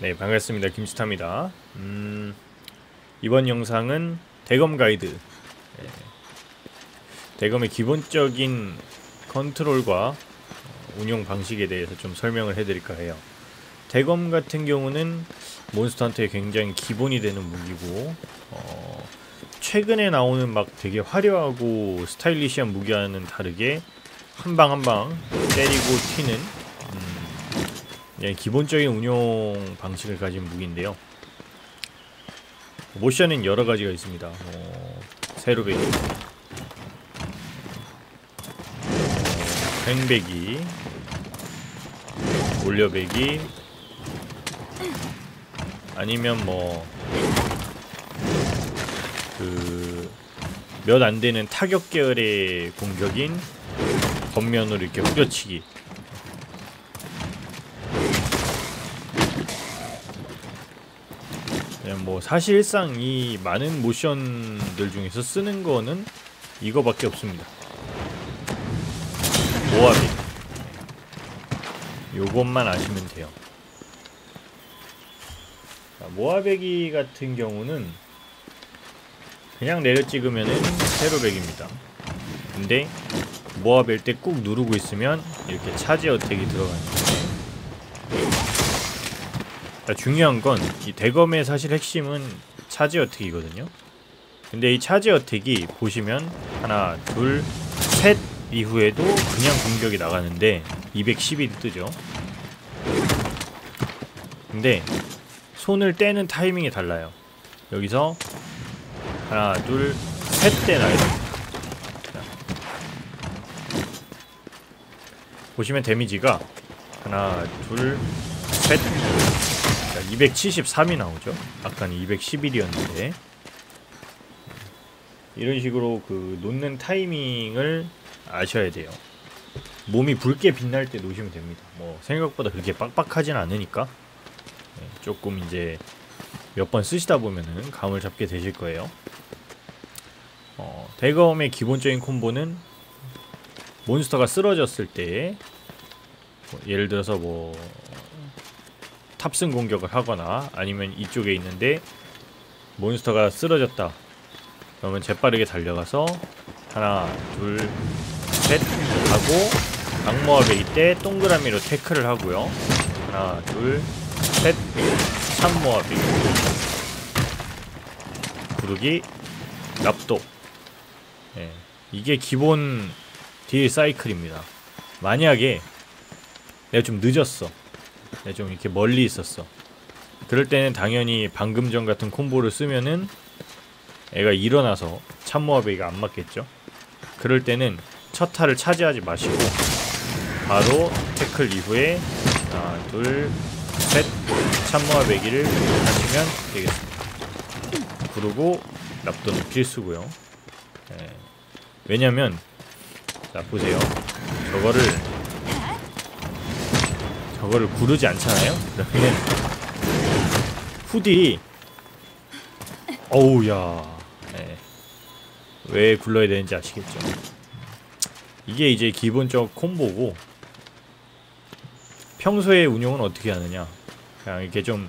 네 반갑습니다. 김스타입니다. 음, 이번 영상은 대검 가이드. 네, 대검의 기본적인 컨트롤과 어, 운용 방식에 대해서 좀 설명을 해드릴까 해요. 대검 같은 경우는 몬스터한테 굉장히 기본이 되는 무기고 어, 최근에 나오는 막 되게 화려하고 스타일리시한 무기와는 다르게 한 방 한 방 때리고 튀는 예, 기본적인 운용 방식을 가진 무기인데요. 모션은 여러 가지가 있습니다. 뭐, 세로배기, 횡배기, 올려배기, 아니면 뭐, 그, 몇 안 되는 타격 계열의 공격인 겉면으로 이렇게 후려치기. 뭐 사실상 이 많은 모션들 중에서 쓰는 거는 이거밖에 없습니다. 모아비 요것만 아시면 돼요. 자, 모아배기 같은 경우는 그냥 내려 찍으면은 세로백입니다. 근데 모아벨 때 꾹 누르고 있으면 이렇게 차지 어택이 들어가는 자, 중요한 건 이 대검의 사실 핵심은 차지 어택이거든요. 근데 이 차지 어택이 보시면 하나, 둘, 셋 이후에도 그냥 공격이 나가는데 210이 뜨죠. 근데 손을 떼는 타이밍이 달라요. 여기서 하나, 둘, 셋. 자. 보시면 데미지가 하나, 둘, 셋, 자, 273이 나오죠. 아까는 211이었는데 이런 식으로 그 놓는 타이밍을 아셔야 돼요. 몸이 붉게 빛날 때 놓으시면 됩니다. 뭐 생각보다 그렇게 빡빡하진 않으니까 네, 조금 이제 몇 번 쓰시다 보면은 감을 잡게 되실 거예요. 어, 대검의 기본적인 콤보는 몬스터가 쓰러졌을 때 뭐 예를 들어서 뭐 탑승 공격을 하거나 아니면 이쪽에 있는데 몬스터가 쓰러졌다. 그러면 재빠르게 달려가서 하나 둘셋 하고 악모아베이 때 동그라미로 태클을 하고요. 하나 둘셋 참모아 베이. 구르기 납도. 예, 이게 기본 딜 사이클입니다. 만약에 내가 좀 늦었어 좀 이렇게 멀리 있었어. 그럴 때는 당연히 방금 전 같은 콤보를 쓰면은 애가 일어나서 참모아베이가 안 맞겠죠? 그럴 때는 첫 타를 차지하지 마시고 바로 태클 이후에 하나 둘셋 참모아베기를 하시면 되겠습니다. 그리고 납도는 필수고요. 예. 왜냐면 자 보세요. 저거를 저거를 구르지 않잖아요? 그러면 후딜이 어우야 네. 왜 굴러야 되는지 아시겠죠? 이게 이제 기본적 콤보고 평소에 운용은 어떻게 하느냐 그냥 이렇게 좀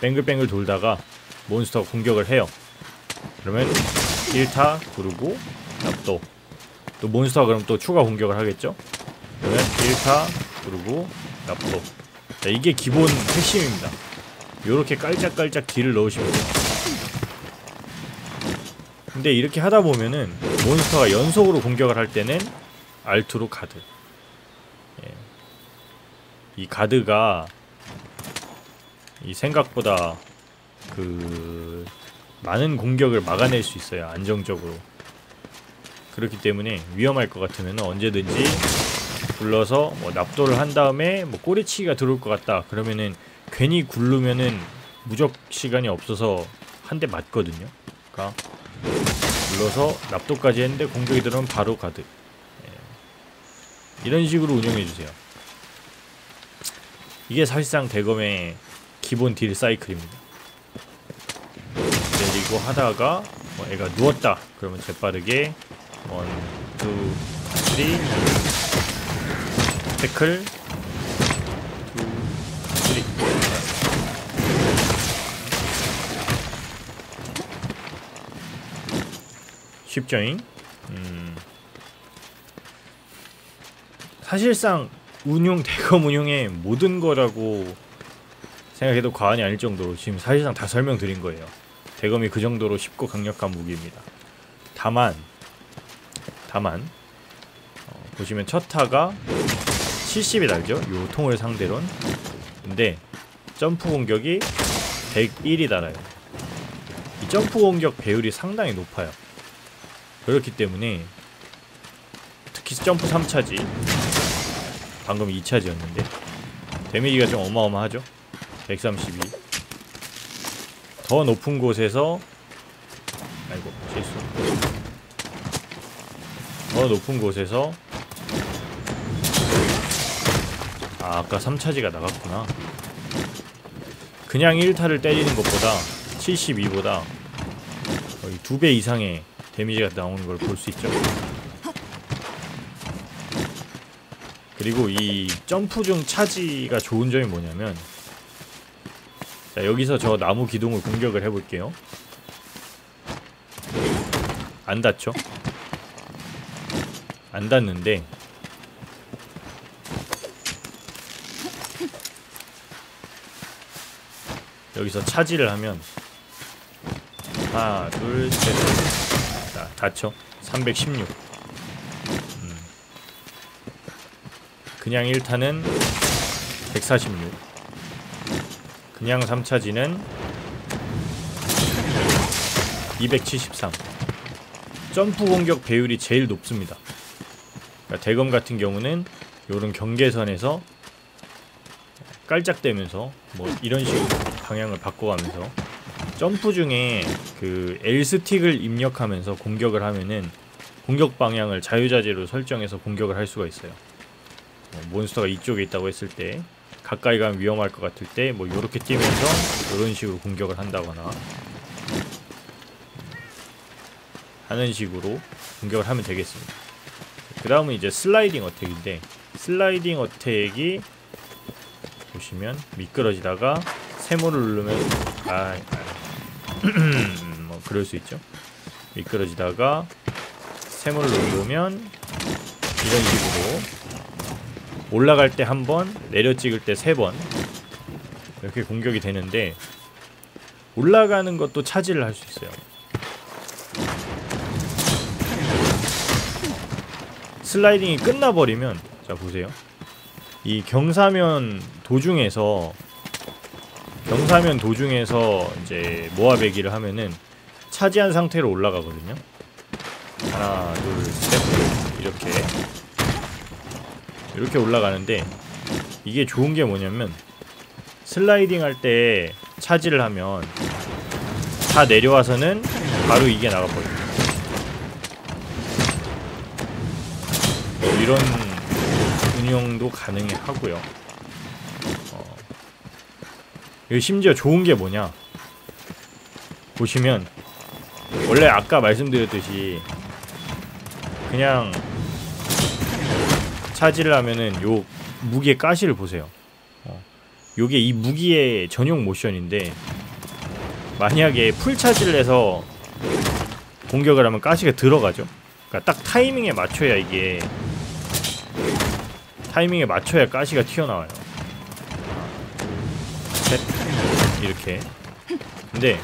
뱅글뱅글 돌다가 몬스터 공격을 해요 그러면 1타 구르고 납도 또 몬스터가 그럼 또 추가 공격을 하겠죠? 그러면 1타 구르고 납도 자 이게 기본 핵심입니다. 요렇게 깔짝깔짝 딜을 넣으시면 돼요. 근데 이렇게 하다 보면은 몬스터가 연속으로 공격을 할 때는 알트로 가드. 예. 이 가드가 이 생각보다 그 많은 공격을 막아낼 수 있어요 안정적으로. 그렇기 때문에 위험할 것 같으면 언제든지 굴러서 뭐 납도를 한 다음에 뭐 꼬리치기가 들어올 것 같다. 그러면은 괜히 굴르면은 무적 시간이 없어서 한 대 맞거든요. 그러니까 굴러서 납도까지 했는데 공격이 들어오면 바로 가드. 예. 이런 식으로 운영해주세요. 이게 사실상 대검의 기본 딜 사이클입니다. 내리고 하다가 뭐 애가 누웠다. 그러면 재빠르게 원, 투, 쓰리 태클 쓰리 쉽죠잉? 음. 사실상 운용 대검 운용의 모든 거라고 생각해도 과언이 아닐 정도로 지금 사실상 다 설명드린 거예요. 대검이 그 정도로 쉽고 강력한 무기입니다. 다만 다만 어, 보시면 첫 타가 70이 달죠. 요 통을 상대론. 근데 점프 공격이 101이 달아요. 이 점프 공격 배율이 상당히 높아요. 그렇기 때문에 특히 점프 3차지 방금 2차지였는데 데미지가 좀 어마어마하죠. 132. 더 높은 곳에서 아이고 실수. 더 높은 곳에서 아, 아까 3차지가 나갔구나. 그냥 1타를 때리는 것보다 72보다 거의 2배 이상의 데미지가 나오는 걸 볼 수 있죠. 그리고 이 점프 중 차지가 좋은 점이 뭐냐면 자 여기서 저 나무 기둥을 공격을 해볼게요. 안 닿죠? 안 닿는데 여기서 차지를 하면 하나 둘셋자 닫혀. 316 음. 그냥 1타는 146 그냥 3차지는 273 점프 공격 배율이 제일 높습니다. 그러니까 대검 같은 경우는 요런 경계선에서 깔짝대면서 뭐 이런 식으로 방향을 바꿔가면서 점프 중에 그 L 스틱을 입력하면서 공격을 하면은 공격 방향을 자유자재로 설정해서 공격을 할 수가 있어요. 뭐 몬스터가 이쪽에 있다고 했을 때 가까이 가면 위험할 것 같을 때 뭐 이렇게 뛰면서 이런 식으로 공격을 한다거나 하는 식으로 공격을 하면 되겠습니다. 그 다음은 이제 슬라이딩 어택인데 슬라이딩 어택이 보시면 미끄러지다가 세모를 누르면 아, 아. 뭐 그럴 수 있죠. 미끄러지다가 세모를 누르면 이런 식으로 올라갈 때 한 번, 내려 찍을 때 세 번 이렇게 공격이 되는데 올라가는 것도 차지를 할 수 있어요. 슬라이딩이 끝나버리면 자 보세요. 이 경사면 도중에서 경사면 도중에서 이제 모아배기를 하면은 차지한 상태로 올라가거든요. 하나, 둘, 셋 이렇게 이렇게 올라가는데 이게 좋은 게 뭐냐면 슬라이딩 할 때 차지를 하면 다 내려와서는 바로 이게 나가버려요. 뭐 이런 운영도 가능해 하고요. 어. 여기 심지어 좋은 게 뭐냐? 보시면 원래 아까 말씀드렸듯이 그냥 차지를 하면은 요 무기의 가시를 보세요. 어. 요게 이 무기의 전용 모션인데 만약에 풀 차지를 해서 공격을 하면 가시가 들어가죠. 그러니까 딱 타이밍에 맞춰야 이게 타이밍에 맞춰야 가시가 튀어나와요. 셋 이렇게. 근데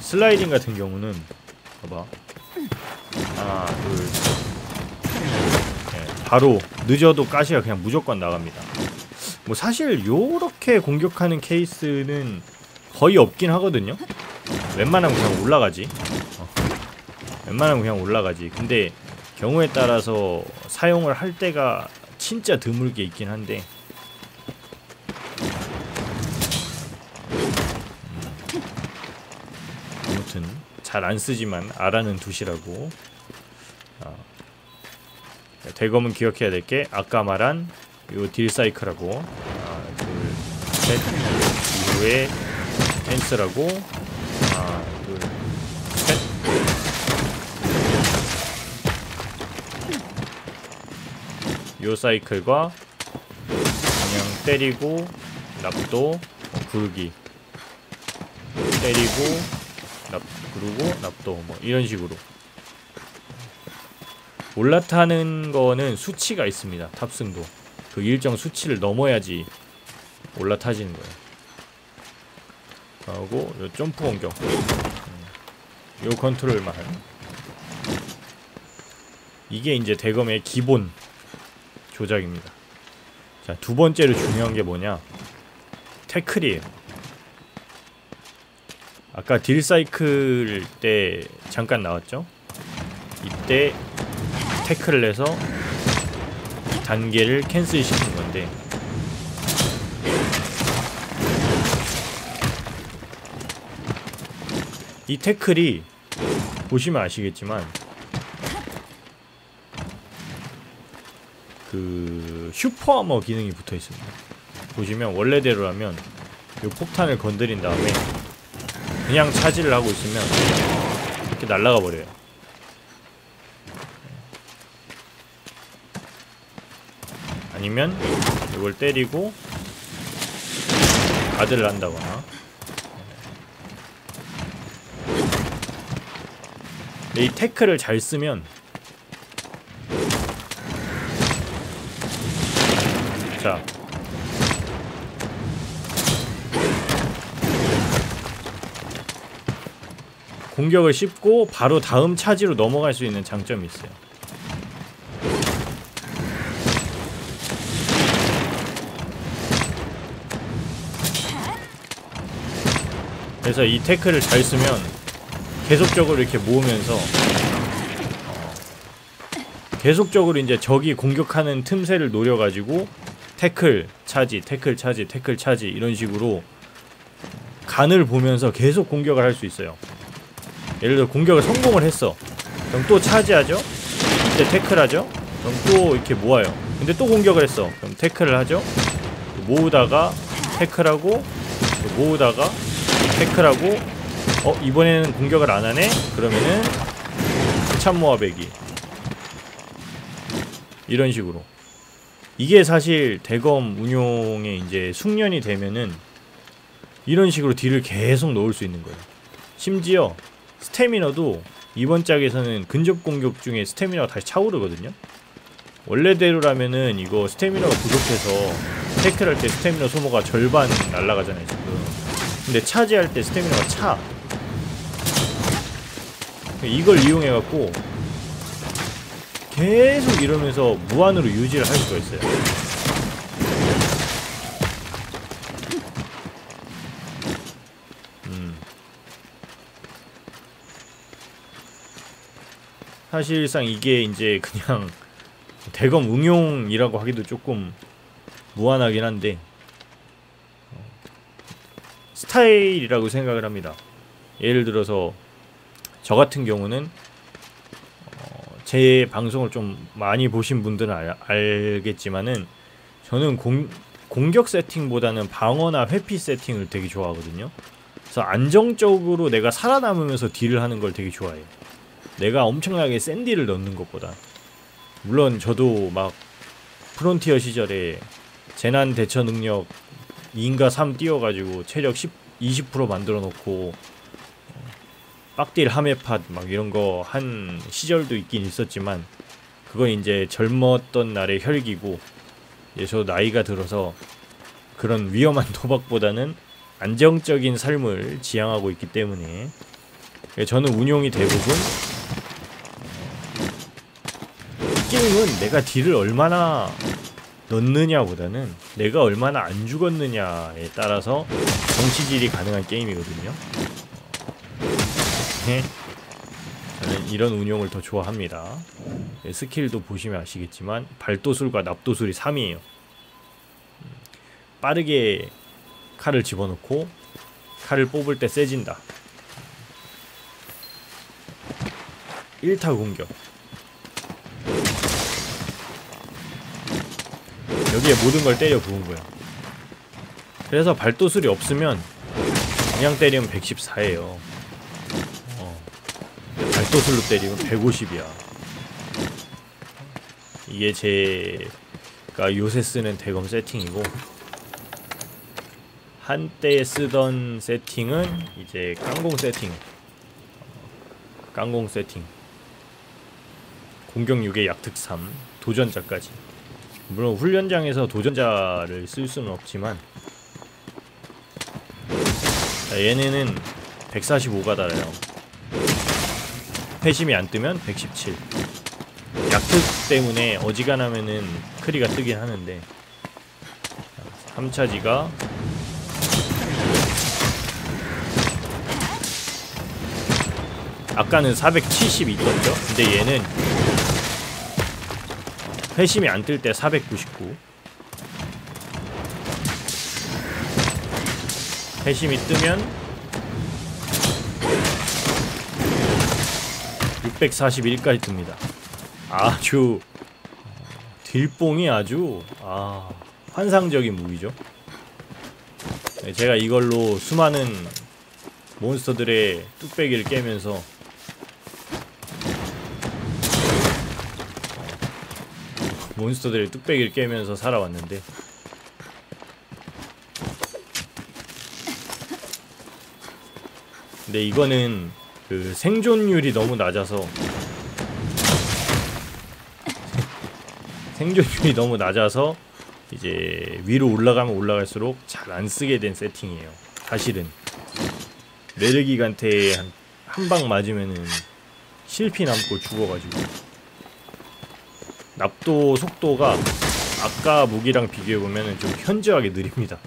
슬라이딩 같은 경우는 봐봐 하나 둘 셋. 네, 바로 늦어도 가시가 그냥 무조건 나갑니다. 뭐 사실 요렇게 공격하는 케이스는 거의 없긴 하거든요. 웬만하면 그냥 올라가지. 어. 웬만하면 그냥 올라가지. 근데 경우에 따라서 사용을 할 때가 진짜 드물게 있긴 한데 잘 안 쓰지만 알아는 두시라고 어. 대검은 기억해야 될 게 아까 말한 요 딜 사이클하고 하나 둘셋 이후에 펜스라고 하나 둘셋 요 사이클과 그냥 때리고 납도 굴기 때리고 납 그르고 납도 뭐 이런 식으로 올라타는 거는 수치가 있습니다. 탑승도. 그 일정 수치를 넘어야지 올라타지는 거예요. 하고 요 점프 공격. 음, 요 컨트롤만. 이게 이제 대검의 기본 조작입니다. 자, 두 번째로 중요한 게 뭐냐? 태클이에요. 아까 딜 사이클 때 잠깐 나왔죠? 이때 태클을 해서 단계를 캔슬 시키는 건데 이 태클이 보시면 아시겠지만 그 슈퍼 아머 기능이 붙어 있습니다. 보시면 원래대로라면 이 폭탄을 건드린 다음에 그냥 차지를 하고 있으면 이렇게 날아가 버려요. 아니면 이걸 때리고 가드를 한다거나 이 태클을 잘 쓰면 자 공격을 씹고 바로 다음 차지로 넘어갈 수 있는 장점이 있어요. 그래서 이 태클을 잘 쓰면 계속적으로 이렇게 모으면서 어, 계속적으로 이제 적이 공격하는 틈새를 노려가지고 태클 차지, 태클 차지, 태클 차지 이런 식으로 간을 보면서 계속 공격을 할 수 있어요. 예를 들어 공격을 성공을 했어. 그럼 또 차지하죠. 이때 태클하죠. 그럼 또 이렇게 모아요. 근데 또 공격을 했어. 그럼 태클을 하죠. 모으다가 태클하고 모으다가 태클하고 어 이번에는 공격을 안 하네. 그러면은 참 모아 배기 이런 식으로 이게 사실 대검 운용에 이제 숙련이 되면은 이런 식으로 딜을 계속 넣을 수 있는 거예요. 심지어 스태미너도 이번 짝에서는 근접 공격 중에 스태미너가 다시 차오르거든요. 원래대로라면은 이거 스태미너가 부족해서 태클할 때 스태미너 소모가 절반 날라가잖아요 지금. 근데 차지할 때 스태미너가 차. 이걸 이용해갖고 계속 이러면서 무한으로 유지를 할 수가 있어요. 사실상 이게 이제 그냥 대검 응용이라고 하기도 조금 무한하긴 한데 어, 스타일이라고 생각을 합니다. 예를 들어서 저 같은 경우는 어, 제 방송을 좀 많이 보신 분들은 알, 알겠지만은 저는 공, 공격 세팅보다는 방어나 회피 세팅을 되게 좋아하거든요. 그래서 안정적으로 내가 살아남으면서 딜을 하는 걸 되게 좋아해요. 내가 엄청나게 센 딜을 넣는 것보다. 물론 저도 막 프론티어 시절에 재난 대처 능력 2인가 3 띄워가지고 체력 10, 20% 만들어 놓고 빡딜 하메팟 막 이런 거 한 시절도 있긴 있었지만 그건 이제 젊었던 날의 혈기고 이제 저 나이가 들어서 그런 위험한 도박보다는 안정적인 삶을 지향하고 있기 때문에 저는 운용이 대부분 게임은 내가 딜을 얼마나 넣느냐 보다는 내가 얼마나 안 죽었느냐에 따라서 정치질이 가능한 게임이거든요. 네. 저는 이런 운용을 더 좋아합니다. 네, 스킬도 보시면 아시겠지만 발도술과 납도술이 3이에요. 빠르게 칼을 집어넣고 칼을 뽑을 때 세진다. 1타 공격 여기에 모든 걸 때려 부은 거야. 그래서 발도술이 없으면 그냥 때리면 114예요. 어. 발도술로 때리면 150이야. 이게 제가 요새 쓰는 대검 세팅이고 한때 쓰던 세팅은 이제 깡공 세팅 깡공 세팅 공격 6에 약특 3 도전자까지 물론 훈련장에서 도전자를 쓸 수는 없지만 자, 얘네는 145가 달아요 회심이 안 뜨면 117 약특 때문에 어지간하면은 크리가 뜨긴 하는데 3차지가 아까는 470 있었죠? 근데 얘는 회심이 안 뜰 때 499 회심이 뜨면 641까지 뜹니다. 아주 딜뽕이 아주 아 환상적인 무기죠. 네, 제가 이걸로 수많은 몬스터들의 뚝배기를 깨면서 몬스터들의 뚝배기를 깨면서 살아왔는데. 근데 이거는 그 생존율이 너무 낮아서 생존율이 너무 낮아서 이제 위로 올라가면 올라갈수록 잘 안 쓰게 된 세팅이에요. 사실은. 메르기간테 한방 맞으면은 실피 남고 죽어가지고 납도 속도가 아까 무기랑 비교해 보면은 좀 현저하게 느립니다.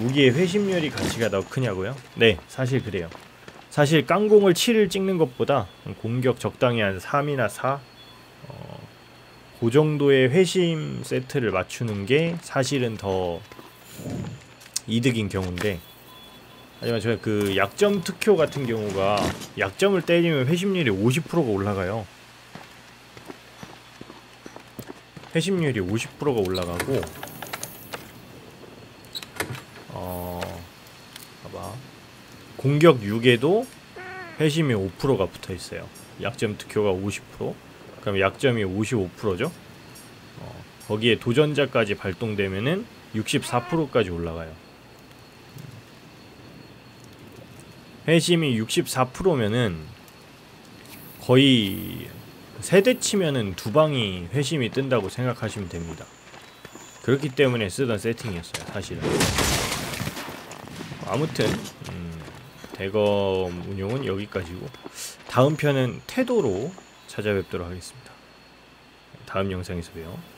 무기의 회심률이 가치가 더 크냐고요? 네, 사실 그래요. 사실 깡공을 7을 찍는 것보다 공격 적당히 한 3이나 4, 어, 그 정도의 회심 세트를 맞추는 게 사실은 더 이득인 경우인데 하지만 제가 그 약점 특효 같은 경우가 약점을 때리면 회심률이 50%가 올라가요. 회심률이 50%가 올라가고 어 봐봐 공격 6에도 회심이 5%가 붙어 있어요. 약점 특효가 50% 그럼 약점이 55%죠. 어, 거기에 도전자까지 발동되면은 64%까지 올라가요. 회심이 64%면은 거의 세대 치면은 두 방이 회심이 뜬다고 생각하시면 됩니다. 그렇기 때문에 쓰던 세팅이었어요, 사실은. 아무튼 음, 대검 운용은 여기까지고 다음 편은 태도로 찾아뵙도록 하겠습니다. 다음 영상에서 봬요.